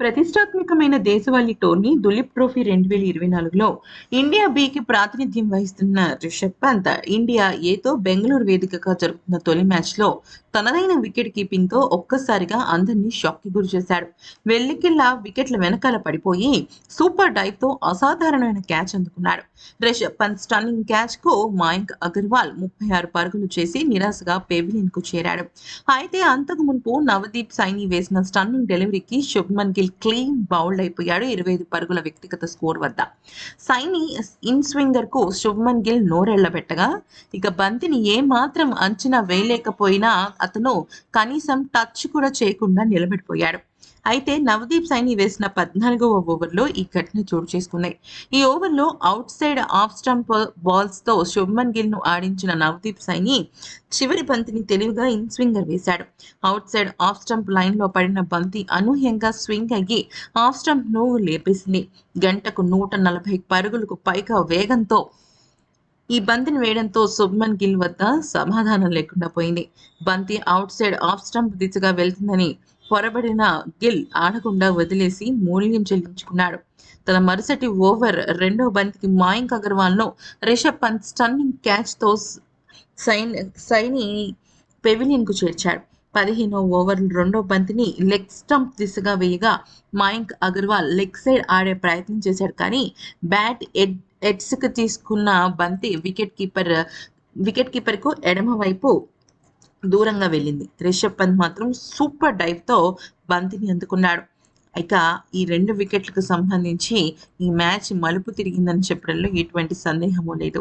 ప్రతిష్టాత్మకమైన దేశవాళీ tourney Duleep trophy రెండు వేల ఇరవై నాలుగులో ఇండియా బికి ప్రాతినిధ్యం వహిస్తున్న రిషబ్ పంత్ ఇండియా ఏతో బెంగళూరు వేదికగా జరుగుతున్న తొలి మ్యాచ్లో తనదైన వికెట్ కీపింగ్తో ఒక్కసారిగా అందరినీ షాక్కి గురి చేశాడు. వెల్లికిల్లా వికెట్ల వెనకాల పడిపోయి సూపర్ డైవ్తో అసాధారణమైన క్యాచ్ అందుకున్నాడు. రిషబ్ పంత్ స్టన్నింగ్ క్యాచ్కు మాయంక్ అగర్వాల్ ముప్పై ఆరు పరుగులు చేసి నిరాశగా పెవిలియన్కు చేరాడు. అయితే అంతకు మునుపు నవదీప్ సైని వేసిన స్టన్నింగ్ డెలివరీకి శుభ్మన్ గిల్ క్లీన్ బౌల్డ్ అయిపోయాడు ఇరవై ఐదు పరుగుల వ్యక్తిగత స్కోర్ వద్ద. సైని ఇన్ స్వింగర్కు శుభ్మన్ గిల్ నోరెళ్ళబెట్టగా ఇక బంతిని ఏ మాత్రం అంచనా వేయలేకపోయినా అతను కనీసం టచ్ కూడా చేయకుండా నిలబడిపోయాడు. అయితే నవదీప్ సైని వేసిన పద్నాలుగవ ఓవర్లో ఈ ఘటన చోటు చేసుకుంది ఈ ఓవర్లో అవుట్ సైడ్ ఆఫ్ స్టంప్ బాల్స్తో శుభ్మన్ గిల్ను ఆడించిన నవదీప్ సైని చివరి బంతిని తెలివిగా ఇన్ స్వింగర్ వేశాడు. అవుట్ సైడ్ ఆఫ్ స్టంప్ లైన్లో పడిన బంతి అనూహ్యంగా స్వింగ్ అయ్యి ఆఫ్ స్టంప్ నువ్వు లేపేసింది. గంటకు నూట నలభై పరుగులకు పైగా వేగంతో ఈ బంతిని వేయడంతో శుభ్మన్ గిల్ వద్ద సమాధానం లేకుండా పోయింది. బంతి అవుట్ సైడ్ ఆఫ్ స్టంప్ దిశగా వెళ్తుందని పొరబడిన గిల్ ఆడకుండా వదిలేసి మూల్యం చెల్లించుకున్నాడు. తన మరుసటి ఓవర్ రెండో బంతికి మాయంక్ అగర్వాల్ను రిషబ్ పంత్ స్టన్నింగ్ క్యాచ్తో సైన్ సైని పెవిలియన్కు చేర్చాడు. పదిహేనో ఓవర్ రెండో బంతిని లెగ్ స్టంప్ దిశగా వేయగా మాయంక్ అగర్వాల్ లెగ్ సైడ్ ఆడే ప్రయత్నం చేశాడు. కానీ బ్యాట్ ఎడ్ ఎడ్స్కి తీసుకున్న బంతి వికెట్ కీపర్ వికెట్ కీపర్కు ఎడమ వైపు దూరంగా వెళ్ళింది. రిషబ్ పంత్ మాత్రం సూపర్ డైవ్తో బంతిని అందుకున్నాడు. ఇక ఈ రెండు వికెట్లకు సంబంధించి ఈ మ్యాచ్ మలుపు తిరిగిందని చెప్పడంలో ఎటువంటి సందేహము లేదు.